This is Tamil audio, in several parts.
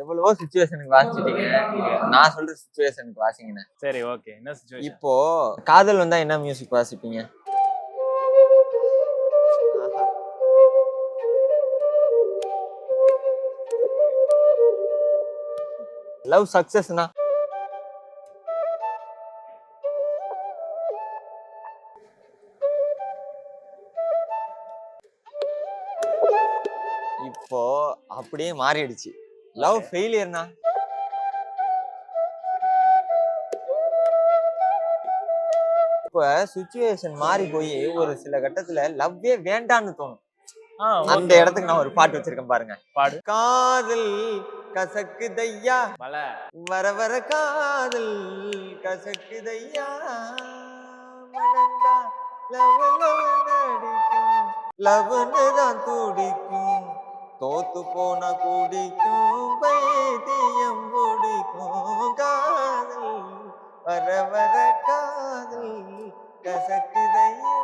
எவ்வளவோ சுச்சுவேஷனுக்கு வாசிச்சிட்டீங்க. நான் சொல்ற சுச்சுவேஷனுக்கு வாசிங்கண்ணே. சரி ஓகே என்ன சுச்சுவேஷன் இப்போ காதல் வந்தா என்ன மியூசிக் வாசிப்பீங்க? லவ் சக்சஸ்னா இப்போ அப்படியே மாறிடுச்சு. லவ் ஃபெயிலியர்னா இப்ப சுச்சுவேஷன் மாறி போய் ஒரு சில கட்டத்துல லவ்வே வேண்டான்னு தோணும். அந்த இடத்துக்கு நான் ஒரு பாட்டு வச்சிருக்கேன் பாருங்க. பாடு. காதல் கசக்குதையா? மல வர வர காதல் கசக்குதையா? மனந்தா லவ் லவ் நடிக்கும். லவ்னு தான் துடிக்கும். தோத்து போனா குடிக்கும் பைத்தியம் பிடிக்கும் காதல். வர வர காதல் கசக்குதையா.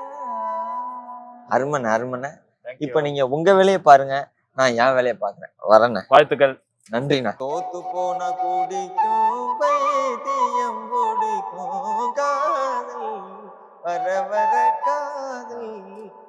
அருமனை அருமனை. இப்ப நீங்க உங்க வேலையை பாருங்க. நான் என் வேலையை பாக்குறேன் வரேண்ணே. வாழ்த்துக்கள். நன்றிண்ணா. தோத்து போன குடிக்கும் பைத்தியம் பிடிக்கும் காதல். வர வர காதல்